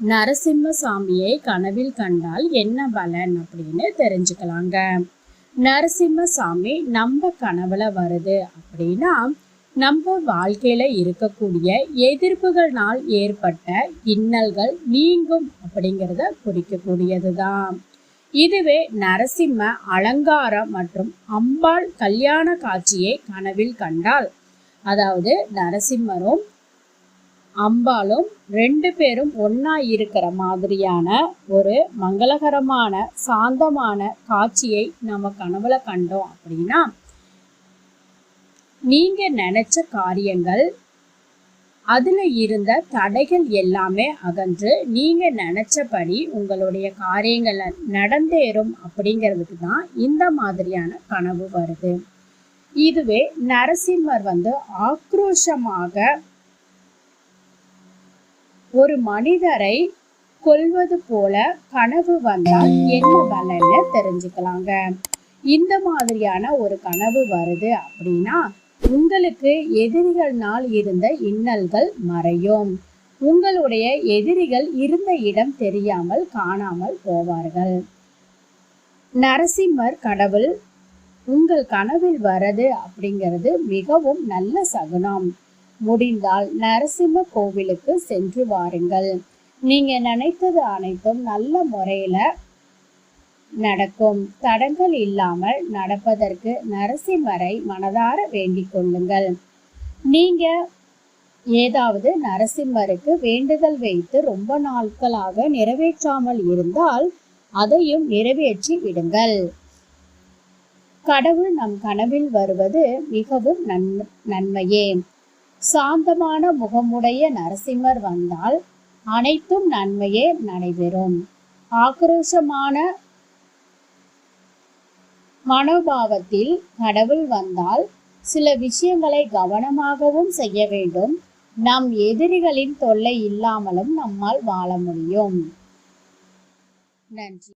நரசிம்ம சாமியை கனவில் கண்டால் என்ன பலன் அப்படின்னு தெரிஞ்சுக்கலாங்க. நரசிம்ம சாமி நம்ம கனவுல வருது அப்படின்னா நம்ம வாழ்க்கையில இருக்கக்கூடிய எதிர்ப்புகள்னால் ஏற்பட்ட இன்னல்கள் நீங்கும் அப்படிங்கிறத குறிக்கக்கூடியதுதான். இதுவே நரசிம்ம அலங்காரம் மற்றும் அம்பாள் கல்யாண காட்சியை கனவில் கண்டால் அதாவது நரசிம்மரும் அம்பாலும் ரெண்டு பேரும் ஒன்னா இருக்கிற மாதிரியான ஒரு மங்களகரமான சாந்தமான காட்சியை நம்ம கனவுல கண்டோம் அப்படின்னா நீங்க நினைச்ச காரியங்கள் அதுல இருந்த தடைகள் எல்லாமே அகன்று நீங்க நினைச்சபடி உங்களுடைய காரியங்களை நடந்தேறும் அப்படிங்கிறதுக்கு தான் இந்த மாதிரியான கனவு வருது. இதுவே நரசிம்மர் வந்து ஆக்ரோஷமாக ஒரு மனிதரை கொல்வது போல கனவு வந்தால் என்ன பலன்னு தெரிஞ்சுக்கலாங்க. இந்த மாதிரியான ஒரு கனவு வருது அப்படின்னா உங்களுக்கு எதிரிகள்னால் இருந்த இன்னல்கள் மறையும். உங்களுடைய எதிரிகள் இருந்த இடம் தெரியாமல் காணாமல் போவார்கள். நரசிம்மர் கடவுள் உங்கள் கனவில் வரது அப்படிங்கிறது மிகவும் நல்ல சகுனம். முடிந்தால் நரசிம்ம கோவிலுக்கு சென்று வாருங்கள். நீங்க நினைத்தது அனைத்தும் நல்ல முறையில நடக்கும். தடங்கள் இல்லாமல் நடப்பதற்கு நரசிம்மரை மனதார வேண்டிக் கொள்ளுங்கள். நீங்க ஏதாவது நரசிம்மருக்கு வேண்டுதல் வைத்து ரொம்ப நாட்களாக நிறைவேற்றாமல் இருந்தால் அதையும் நிறைவேற்றி விடுங்கள். கடவுள் நம் கனவில் வருவது மிகவும் நன் நன்மையே. சாந்தமான முகமுடைய நரசிம்மர் வந்தால் அனைத்தும் நன்மையே நடைபெறும். ஆக்ரோஷமான மனோபாவத்தில் கடவுள் வந்தால் சில விஷயங்களை கவனமாகவும் செய்ய வேண்டும். நம் எதிரிகளின் தொல்லை இல்லாமலும் நம்மால் வாழ முடியும். நன்றி.